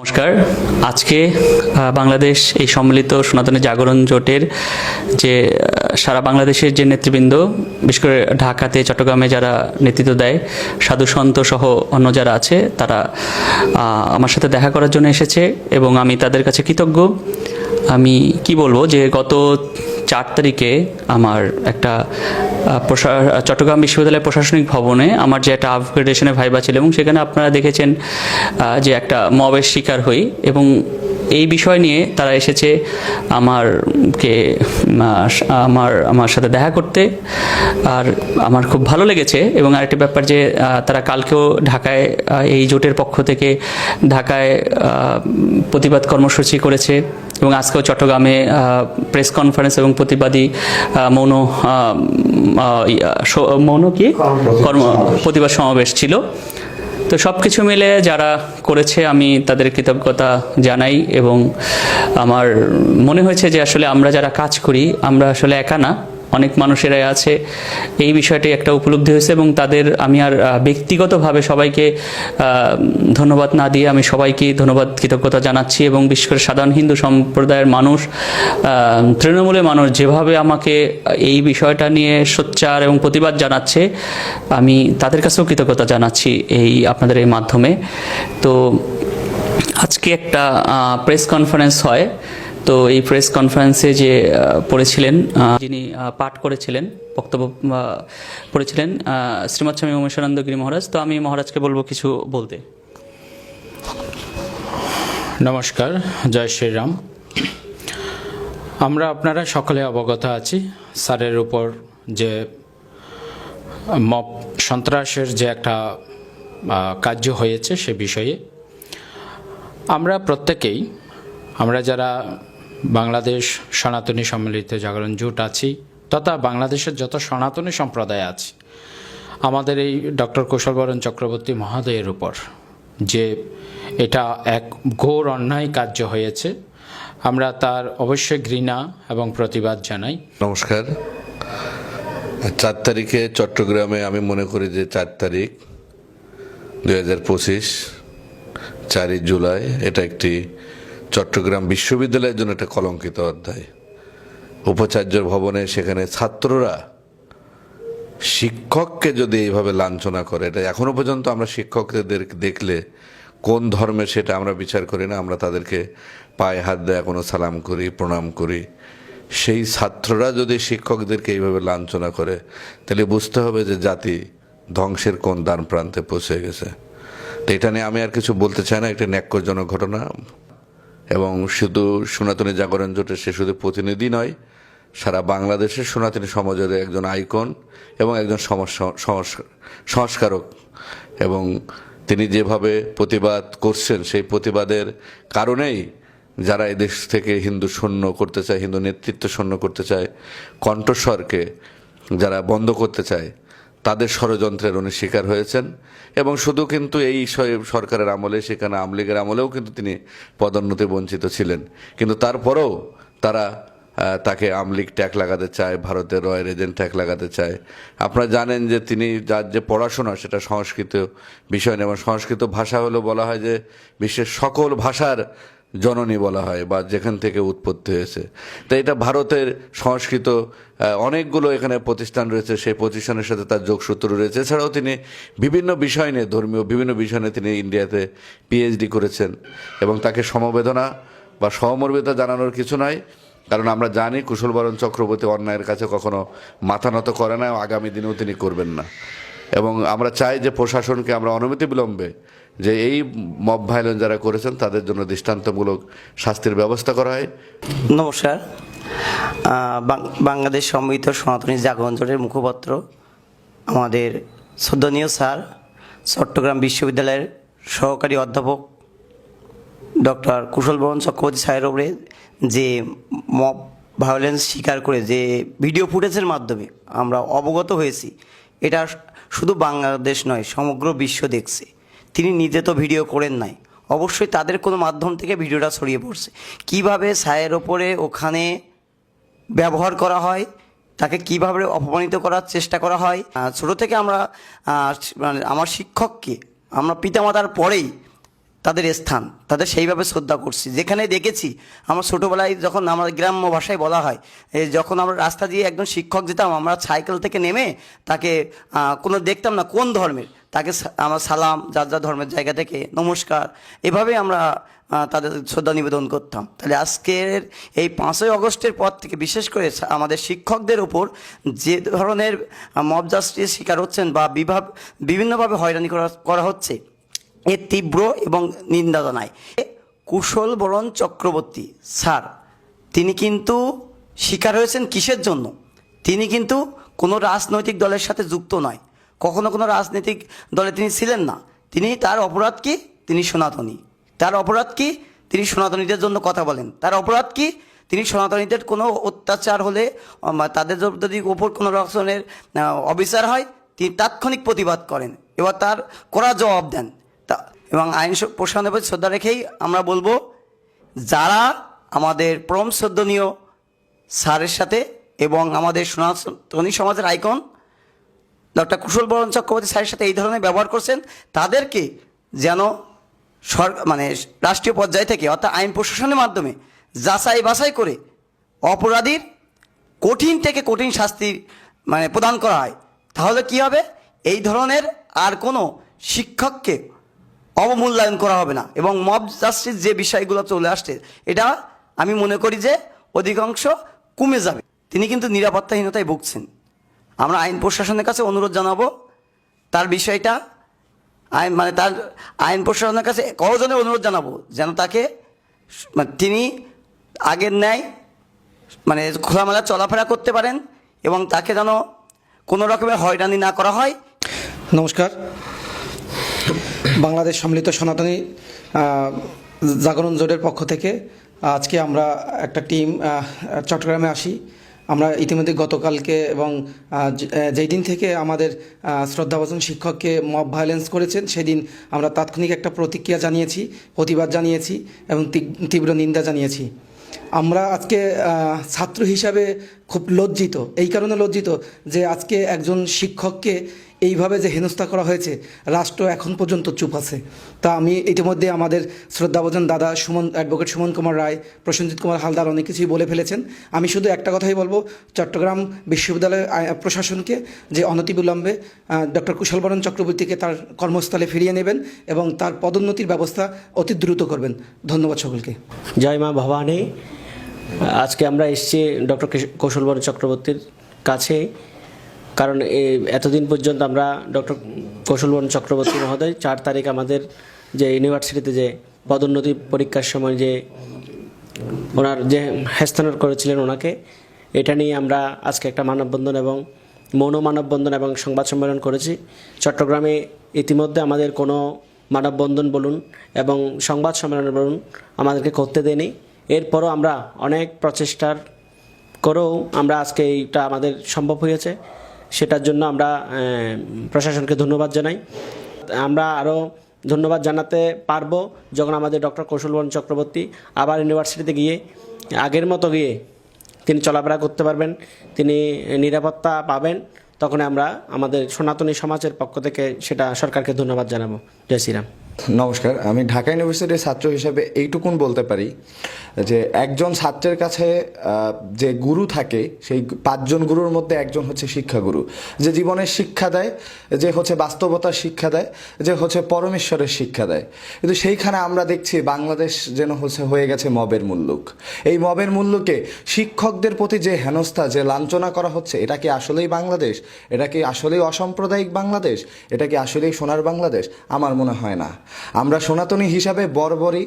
নমস্কার। আজকে বাংলাদেশ এই সম্মিলিত সনাতনী জাগরণ জোটের যে সারা বাংলাদেশের যে নেতৃবৃন্দ, বিশেষ করে ঢাকাতে, চট্টগ্রামে যারা নেতৃত্ব দেয়, সাধু সন্ত সহ অন্য যারা আছে, তারা আমার সাথে দেখা করার জন্য এসেছে এবং আমি তাদের কাছে কৃতজ্ঞ। আমি কি বলব যে, গত চার তারিখে আমার একটা চট্টগ্রাম বিশ্ববিদ্যালয়ের প্রশাসনিক ভবনে আমার যে একটা আপগ্রেডেশনের ভাইবা ছিল এবং সেখানে আপনারা দেখেছেন যে একটা মবের শিকার হই এবং এই বিষয় নিয়ে তারা এসেছে আমারকে আমার আমার সাথে দেখা করতে আর আমার খুব ভালো লেগেছে এবং আরেকটি ব্যাপার যে তারা কালকেও ঢাকায় এই জোটের পক্ষ থেকে ঢাকায় প্রতিবাদ কর্মসূচি করেছে। এবং আজকেও চট্টগ্রামে প্রেস কনফারেন্স এবং প্রতিবাদী মৌন মৌন কি? কর্ম প্রতিবাদ সমাবেশ ছিল। তো সব কিছু মিলে যারা করেছে আমি তাদের কৃতজ্ঞতা জানাই এবং আমার মনে হয়েছে যে আসলে আমরা যারা কাজ করি আমরা আসলে একা না। অনেক মানুষেরাই আছে। এই বিষয়টি একটা উপলব্ধি হয়েছে এবং তাদের আমি আর ব্যক্তিগতভাবে সবাইকে ধন্যবাদ না দিয়ে আমি সবাইকে ধন্যবাদ, কৃতজ্ঞতা জানাচ্ছি এবং বিশেষ করে সাধারণ হিন্দু সম্প্রদায়ের মানুষ তৃণমূলের মানুষ যেভাবে আমাকে এই বিষয়টা নিয়ে সোচ্চার এবং প্রতিবাদ জানাচ্ছে, আমি তাদের কাছেও কৃতজ্ঞতা জানাচ্ছি এই আপনাদের এই মাধ্যমে। তো আজকে একটা প্রেস কনফারেন্স হয়। তো এই প্রেস কনফারেন্সে যে পড়েছিলেন যিনি পাঠ করেছিলেন, বক্তব্য পড়েছিলেন শ্রীমৎ স্বামী উমেশানন্দ গিরি মহারাজ, তো আমি মহারাজকে বলব কিছু বলতে। নমস্কার, জয় শ্রীরাম। আমরা আপনারা সকলে অবগত আছি, স্যারের উপর যে মব সন্ত্রাসের যে একটা কার্য হয়েছে সে বিষয়ে। আমরা প্রত্যেকেই, আমরা যারা বাংলাদেশ সনাতনী সম্মিলিত জাগরণ জোট আছি, তথা বাংলাদেশের যত সনাতনী সম্প্রদায় আছে, আমাদের এই ডক্টর কুশলবরণ চক্রবর্তী মহোদয়ের উপর, যে এটা এক ঘোর অন্যায় কার্য হয়েছে। আমরা তার অবশ্যই ঘৃণা এবং প্রতিবাদ জানাই। নমস্কার। চার তারিখে চট্টগ্রামে আমি মনে করি যে চার তারিখ দুই হাজার পঁচিশ, চারই জুলাই, এটা একটি চট্টগ্রাম বিশ্ববিদ্যালয়ের জন্য একটা কলঙ্কিত অধ্যায়। উপাচার্য ভবনে সেখানে ছাত্ররা শিক্ষককে যদি এইভাবে লাঞ্ছনা করে, এটা এখনও পর্যন্ত আমরা শিক্ষকদের দেখলে কোন ধর্মে সেটা আমরা বিচার করি না, আমরা তাদেরকে পায়ে হাত দেয় এখনও সালাম করি, প্রণাম করি। সেই ছাত্ররা যদি শিক্ষকদেরকে এইভাবে লাঞ্ছনা করে, তাহলে বুঝতে হবে যে জাতি ধ্বংসের কোন দান প্রান্তে পৌঁছে গেছে। তো এটা নিয়ে আমি আর কিছু বলতে চাই না একটা ন্যাক্যজনক ঘটনা। এবং শুধু সনাতনী জাগরণ জোটের সে শুধু প্রতিনিধি নয়, সারা বাংলাদেশের সনাতনী সমাজের একজন আইকন এবং একজন সংস্কারক। এবং তিনি যেভাবে প্রতিবাদ করছেন, সেই প্রতিবাদের কারণেই যারা এদেশ থেকে হিন্দু শূন্য করতে চায়, হিন্দু নেতৃত্ব শূন্য করতে চায়, কণ্ঠস্বরকে যারা বন্ধ করতে চায় তাদের ষড়যন্ত্রের উনি শিকার হয়েছেন এবং শুধু কিন্তু এই সরকারের আমলে, সেখানে আমলিগের আমলেও কিন্তু তিনি পদোন্নতি বঞ্চিত ছিলেন। কিন্তু তারপরেও তারা তাকে আমলিগ ট্যাগ লাগাতে চায়, ভারতের রয়্যাল এজেন্ট ট্যাগ লাগাতে চায়। আপনারা জানেন যে তিনি যার যে পড়াশোনা, সেটা সংস্কৃত বিষয় নিয়ে এবং সংস্কৃত ভাষা হলো বলা হয় যে বিশ্বের সকল ভাষার জননী বলা হয় বা যেখান থেকে উৎপত্তি হয়েছে। তো এটা ভারতের সংস্কৃত অনেকগুলো এখানে প্রতিষ্ঠান রয়েছে, সেই প্রতিষ্ঠানের সাথে তার যোগসূত্র রয়েছে। এছাড়াও তিনি বিভিন্ন বিষয় নিয়ে, ধর্মীয় বিভিন্ন বিষয় নিয়ে তিনি ইন্ডিয়াতে পিএইচডি করেছেন এবং তাকে সমবেদনা বা সহমর্মিতা জানানোর কিছু নাই। কারণ আমরা জানি কুশলবরণ চক্রবর্তী অন্যায়ের কাছে কখনো মাথা নত করে না আগামী দিনেও তিনি করবেন না। এবং আমরা চাই যে প্রশাসনকে আমরা অনুমতি বিলম্বে যে এই মব ভাইলেন্স যারা করেছেন, তাদের জন্য দৃষ্টান্তমূলক শাস্তির ব্যবস্থা করা হয়। নমস্কার। বাংলাদেশ সম্মিলিত সনাতনী জাগরণ জোটের মুখপাত্র আমাদের শ্রদ্ধনীয় স্যার, চট্টগ্রাম বিশ্ববিদ্যালয়ের সহকারী অধ্যাপক ডক্টর কুশল বরণ চক্রবর্তী স্যারের ওপরে যে মব ভায়োলেন্স স্বীকার করে যে ভিডিও ফুটেজের মাধ্যমে আমরা অবগত হয়েছি, এটা শুধু বাংলাদেশ নয়, সমগ্র বিশ্ব দেখছে। তিনি নিজে তো ভিডিও করেন নাই। অবশ্যই তাদের কোনো মাধ্যম থেকে ভিডিওটা ছড়িয়ে পড়ছে। কীভাবে সায়ের ওপরে ওখানে ব্যবহার করা হয়, তাকে কীভাবে অপমানিত করার চেষ্টা করা হয় ছোটো থেকে আমরা মানে আমার শিক্ষককে, আমরা পিতামাতার পরেই তাদের স্থান, তাদের সেইভাবে শ্রদ্ধা করছি। যেখানে দেখেছি, আমার ছোটোবেলায় যখন আমার গ্রাম্য ভাষায় বলা হয় যখন আমরা রাস্তা দিয়ে একজন শিক্ষক যেতাম, আমরা সাইকেল থেকে নেমে তাকে কোনো দেখতাম না কোন ধর্মের, তাকে আমরা সালাম, যার যার ধর্মের জায়গা থেকে নমস্কার, এভাবে আমরা তাদের শ্রদ্ধা নিবেদন করতাম। তাহলে আজকের এই পাঁচই অগস্টের পর থেকে, বিশেষ করে আমাদের শিক্ষকদের ওপর যে ধরনের মব জাস্টিস শিকার হচ্ছেন বা বিভাব, বিভিন্নভাবে হয়রানি করা করা হচ্ছে এর তীব্র এবং নিন্দা জানায় কুশল বরণ চক্রবর্তী, স্যার। তিনি কিন্তু শিকার হয়েছেন কিসের জন্য? তিনি কিন্তু কোনো রাজনৈতিক দলের সাথে যুক্ত নয়। কখনো কোনো রাজনৈতিক দলে তিনি ছিলেন না। তিনি তার অপরাধ কি? তিনি সনাতনী। তার অপরাধ কি? তিনি সনাতনীদের জন্য কথা বলেন। তার অপরাধ কি? তিনি সনাতনীদের কোনো অত্যাচার হলে তাদের যদি ওপর কোনো রকমের অবিচার হয়, তিনি তাৎক্ষণিক প্রতিবাদ করেন। এবার তার কড়া জবাব দেন। এবং আইন প্রশাসনের প্রতি শ্রদ্ধা রেখেই আমরা বলব, যারা আমাদের পরম শ্রদ্ধনীয় স্যারের সাথে এবং আমাদের সনাতনী সমাজের আইকন, ডক্টর কুশল বরণ চক্রবর্তী স্যারের সাথে এই ধরনের ব্যবহার করছেন, তাদেরকে যেন সরকার মানে রাষ্ট্রীয় পর্যায় থেকে, অর্থাৎ আইন প্রশাসনের মাধ্যমে যাচাই বাছাই করে অপরাধীর কঠিন থেকে কঠিন শাস্তি মানে প্রদান করা হয়, তাহলে কি হবে? এই ধরনের আর কোনো শিক্ষককে অবমূল্যায়ন করা হবে না। এবং মব জাস্টিস যে বিষয়গুলো চলে আসছে, এটা আমি মনে করি যে অধিকাংশ কমে যাবে। তিনি কিন্তু নিরাপত্তাহীনতায় ভুগছেন। আমরা আইন প্রশাসনের কাছে অনুরোধ জানাব, তার বিষয়টা আইন মানে তার আইন প্রশাসনের কাছে করজনের অনুরোধ জানাব, যেন তাকে তিনি আগের ন্যায় মানে খোলামেলা চলাফেরা করতে পারেন এবং তাকে যেন কোনো রকমের হয়রানি না করা হয়। নমস্কার। বাংলাদেশ সম্মিলিত সনাতনী জাগরণ জোটের পক্ষ থেকে আজকে আমরা একটা টিম চট্টগ্রামে আসি। আমরা ইতিমধ্যে গতকালকে এবং যেই দিন থেকে আমাদের শ্রদ্ধাভাজন শিক্ষককে মব ভায়োলেন্স করেছেন, সেদিন আমরা তাৎক্ষণিক একটা প্রতিক্রিয়া জানিয়েছি, প্রতিবাদ জানিয়েছি এবং তীব- তীব্র নিন্দা জানিয়েছি। আমরা আজকে ছাত্র হিসাবে খুব লজ্জিত, এই কারণে লজ্জিত যে আজকে একজন শিক্ষককে এইভাবে যে হেনস্থা করা হয়েছে, রাষ্ট্র এখন পর্যন্ত চুপ আছে। তা আমি ইতিমধ্যে আমাদের শ্রদ্ধাভোজন দাদা সুমন অ্যাডভোকেট সুমন কুমার রায়, প্রসেনজিৎ কুমার হালদার অনেক কিছুই বলে ফেলেছেন। আমি শুধু একটা কথাই বলব, চট্টগ্রাম বিশ্ববিদ্যালয় প্রশাসনকে যে অনতিবিলম্বে ডক্টর কুশলবরণ চক্রবর্তীকে তার কর্মস্থলে ফিরিয়ে নেবেন এবং তার পদোন্নতির ব্যবস্থা অতি দ্রুত করবেন। ধন্যবাদ সকলকে। জয় মা ভবানী। আজকে আমরা এসছি ডক্টর কৌশল বরণ চক্রবর্তীর কাছে। কারণ এতদিন পর্যন্ত আমরা ডক্টর কৌশল বরণ চক্রবর্তী মহোদয়, চার তারিখ আমাদের যে ইউনিভার্সিটিতে যে পদোন্নতি পরীক্ষার সময় যে ওনার যে হেস্তান্তর করেছিলেন ওনাকে, এটা নিয়ে আমরা আজকে একটা মানববন্ধন এবং মৌন মানববন্ধন এবং সংবাদ সম্মেলন করেছি। চট্টগ্রামে ইতিমধ্যে আমাদের কোনো মানববন্ধন বলুন এবং সংবাদ সম্মেলন বলুন আমাদেরকে করতে দেয়নি। এরপরও আমরা অনেক প্রচেষ্টার করেও আমরা আজকে এইটা আমাদের সম্ভব হয়েছে। সেটার জন্য আমরা প্রশাসনকে ধন্যবাদ জানাই। আমরা আরও ধন্যবাদ জানাতে পারব যখন আমাদের ডক্টর কৌশলবরণ চক্রবর্তী আবার ইউনিভার্সিটিতে গিয়ে, আগের মতো গিয়ে তিনি চলাফেরা করতে পারবেন, তিনি নিরাপত্তা পাবেন তখন আমরা আমাদের সনাতনী সমাজের পক্ষ থেকে সেটা সরকারকে ধন্যবাদ জানাব। জয় শ্রীরাম। নমস্কার, আমি ঢাকা ইউনিভার্সিটির ছাত্র হিসেবে এইটুকুন বলতে পারি যে একজন ছাত্রের কাছে যে গুরু থাকে, সেই পাঁচজন গুরুর মধ্যে একজন হচ্ছে শিক্ষাগুরু। যে জীবনের শিক্ষা দেয়, যে হচ্ছে বাস্তবতার শিক্ষা দেয়, যে হচ্ছে পরমেশ্বরের শিক্ষা দেয়। কিন্তু সেইখানে আমরা দেখছি বাংলাদেশ যেন হচ্ছে হয়ে গেছে মবের মুল্লুক। এই মবের মুল্লুকে শিক্ষকদের প্রতি যে হেনস্থা, যে লাঞ্ছনা করা হচ্ছে, এটা কি আসলেই বাংলাদেশ? এটা কি আসলেই অসাম্প্রদায়িক বাংলাদেশ? এটা কি আসলেই সোনার বাংলাদেশ? আমার মনে হয় না। আমরা সনাতনী হিসাবে বরবরই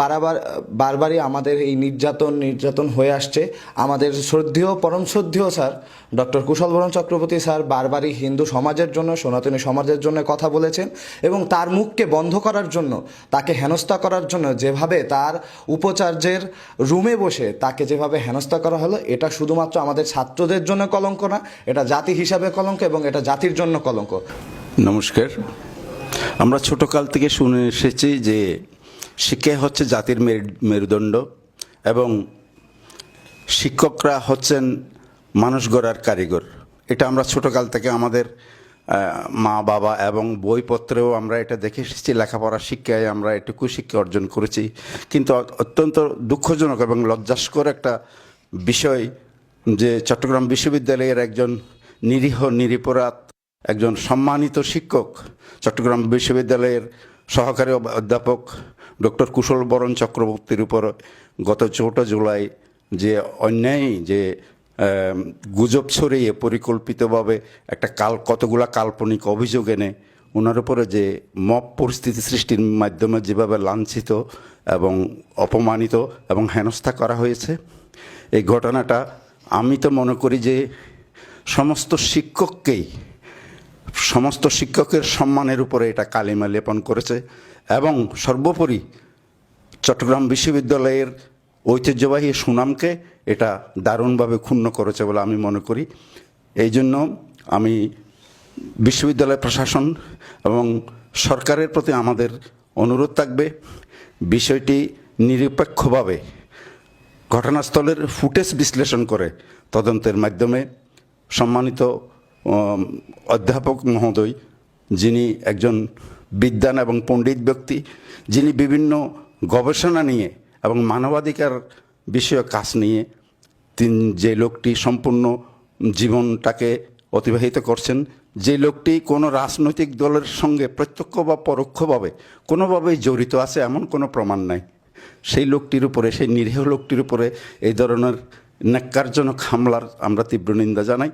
বারাবার, বারবারই আমাদের এই নির্যাতন নির্যাতন হয়ে আসছে। আমাদের শ্রদ্ধেয়, পরম শ্রদ্ধেয় স্যার, ডক্টর কুশল বরণ চক্রবর্তী স্যার বারবারই হিন্দু সমাজের জন্য, সনাতনী সমাজের জন্য কথা বলেছেন এবং তার মুখকে বন্ধ করার জন্য, তাকে হেনস্থা করার জন্য যেভাবে তার উপাচার্যের রুমে বসে তাকে যেভাবে হেনস্থা করা হলো, এটা শুধুমাত্র আমাদের ছাত্রদের জন্য কলঙ্ক না, এটা জাতি হিসাবে কলঙ্ক এবং এটা জাতির জন্য কলঙ্ক। নমস্কার। আমরা ছোটকাল থেকে শুনে এসেছি যে শিক্ষা হচ্ছে জাতির মেরু- মেরুদণ্ড এবং শিক্ষকরা হচ্ছেন মানুষ গড়ার কারিগর। এটা আমরা ছোটকাল থেকে আমাদের মা, বাবা এবং বইপত্রেও আমরা এটা দেখে এসেছি, লেখাপড়া শিক্ষায় আমরা এটুকু শিক্ষা অর্জন করেছি। কিন্তু অত্যন্ত দুঃখজনক এবং লজ্জাস্কর একটা বিষয় যে চট্টগ্রাম বিশ্ববিদ্যালয়ের একজন নিরীহ, নিরিপরাধ একজন সম্মানিত শিক্ষক, চট্টগ্রাম বিশ্ববিদ্যালয়ের সহকারী অধ্যাপক ডক্টর কুশল বরণ চক্রবর্তীর উপর গত চৌঠা জুলাই যে অন্যায়, যে গুজব ছড়িয়ে পরিকল্পিতভাবে একটা কাল, কতগুলা কাল্পনিক অভিযোগ এনে ওনার উপরে যে মপ পরিস্থিতি সৃষ্টির মাধ্যমে যেভাবে লাঞ্ছিত এবং অপমানিত এবং হেনস্থা করা হয়েছে, এই ঘটনাটা আমি তো মনে করি যে সমস্ত শিক্ষককেই সমস্ত শিক্ষকের সম্মানের উপরে এটা কালিমা লেপন করেছে এবং সর্বোপরি চট্টগ্রাম বিশ্ববিদ্যালয়ের ঐতিহ্যবাহী সুনামকে এটা দারুণভাবে ক্ষুণ্ণ করেছে বলে আমি মনে করি। এই জন্য আমি বিশ্ববিদ্যালয় প্রশাসন এবং সরকারের প্রতি আমাদের অনুরোধ থাকবে বিষয়টি নিরপেক্ষভাবে ঘটনাস্থলের ফুটেজ বিশ্লেষণ করে তদন্তের মাধ্যমে সম্মানিত অধ্যাপক মহোদয়, যিনি একজন বিদ্যান এবং পণ্ডিত ব্যক্তি, যিনি বিভিন্ন গবেষণা নিয়ে এবং মানবাধিকার বিষয়ক কাজ নিয়ে তিন, যে লোকটি সম্পূর্ণ জীবনটাকে অতিবাহিত করছেন, যে লোকটি কোনো রাজনৈতিক দলের সঙ্গে প্রত্যক্ষ বা পরোক্ষভাবে কোনোভাবেই জড়িত আছে এমন কোনো প্রমাণ নাই। সেই লোকটির উপরে, সেই নিরীহ লোকটির উপরে এই ধরনের ন্যাক্কারজনক হামলার আমরা তীব্র নিন্দা জানাই।